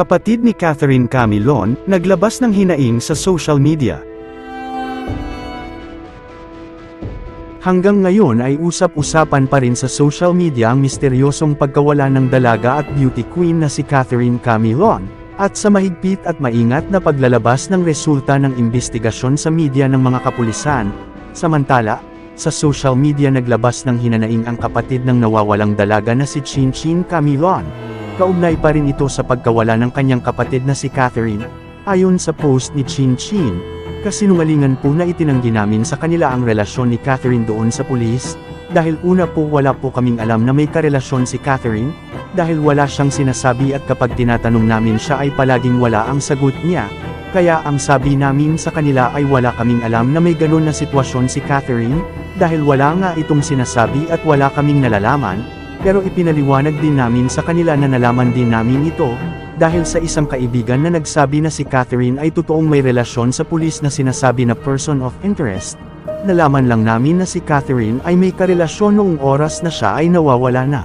Kapatid ni Catherine Camilon, naglabas ng hinaing sa social media. Hanggang ngayon ay usap-usapan pa rin sa social media ang misteryosong pagkawala ng dalaga at beauty queen na si Catherine Camilon, at sa mahigpit at maingat na paglalabas ng resulta ng investigasyon sa media ng mga kapulisan. Samantala, sa social media naglabas ng hinanaing ang kapatid ng nawawalang dalaga na si Chin Chin Camilon. Kaugnay pa rin ito sa pagkawala ng kanyang kapatid na si Catherine. Ayon sa post ni Chin Chin, kasinungalingan po na itinanggi namin sa kanila ang relasyon ni Catherine doon sa pulis, dahil una po wala po kaming alam na may karelasyon si Catherine, dahil wala siyang sinasabi at kapag tinatanong namin siya ay palaging wala ang sagot niya, kaya ang sabi namin sa kanila ay wala kaming alam na may ganun na sitwasyon si Catherine, dahil wala nga itong sinasabi at wala kaming nalalaman, pero ipinaliwanag din namin sa kanila na nalaman din namin ito, dahil sa isang kaibigan na nagsabi na si Catherine ay totoong may relasyon sa pulis na sinasabi na person of interest. Nalaman lang namin na si Catherine ay may karelasyon noong oras na siya ay nawawala na.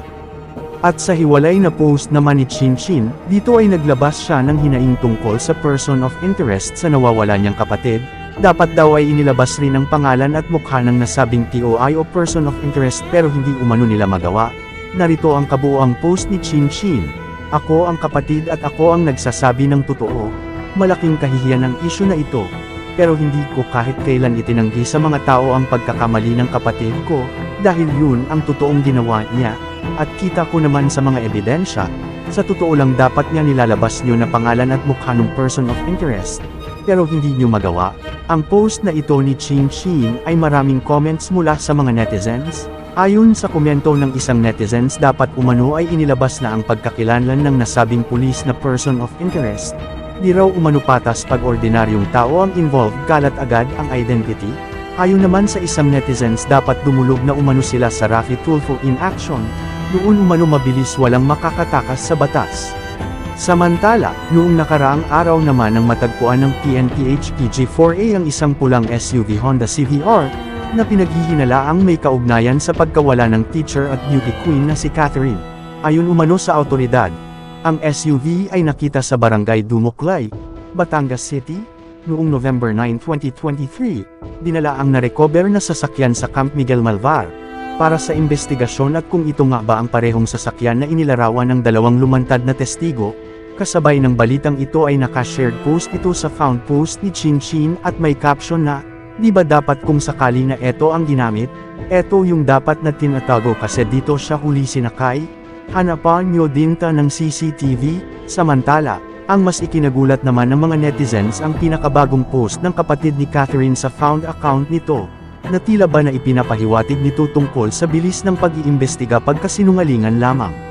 At sa hiwalay na post naman ni Chin Chin, dito ay naglabas siya ng hinaing tungkol sa person of interest sa nawawala niyang kapatid, dapat daw ay inilabas rin ang pangalan at mukha ng nasabing TOI o person of interest pero hindi umano nila magawa. Narito ang kabuoang post ni Chin Chin. Ako ang kapatid at ako ang nagsasabi ng totoo. Malaking kahihiyan ang isyu na ito. Pero hindi ko kahit kailan itinanggi sa mga tao ang pagkakamali ng kapatid ko, dahil yun ang totoong ginawa niya. At kita ko naman sa mga ebidensya, sa totoo lang dapat niya nilalabas niyo na pangalan at mukha ng person of interest. Pero hindi niyo magawa. Ang post na ito ni Chin Chin ay maraming comments mula sa mga netizens. Ayon sa komento ng isang netizens dapat umano ay inilabas na ang pagkakilanlan ng nasabing pulis na person of interest. Di raw umano patas pag ordinaryong tao ang involved kalat agad ang identity. Ayon naman sa isang netizens dapat dumulog na umano sila sa Rafi Tulfo in action. Doon umano mabilis walang makakatakas sa batas. Samantala, noong nakaraang araw naman ng matagpuan ng PNPH PG4A ang isang pulang SUV Honda CVR, na pinaghihinalaang may kaugnayan sa pagkawala ng teacher at beauty queen na si Catherine. Ayon umano sa autoridad, ang SUV ay nakita sa barangay Dumuklay, Batangas City, noong November 9, 2023, dinala ang narecover na sasakyan sa Camp Miguel Malvar, para sa investigasyon at kung ito nga ba ang parehong sasakyan na inilarawan ng dalawang lumantad na testigo, kasabay ng balitang ito ay naka-shared post ito sa found post ni Chin Chin at may caption na, Di ba dapat kung sakali na eto ang ginamit? Eto yung dapat na tinatago kasi dito siya huli sinakay? Hanapan nyo din ta ng CCTV? Samantala, ang mas ikinagulat naman ng mga netizens ang pinakabagong post ng kapatid ni Catherine sa found account nito, na tila ba na ipinapahiwatig nito tungkol sa bilis ng pag-iimbestiga pagkasinungalingan lamang.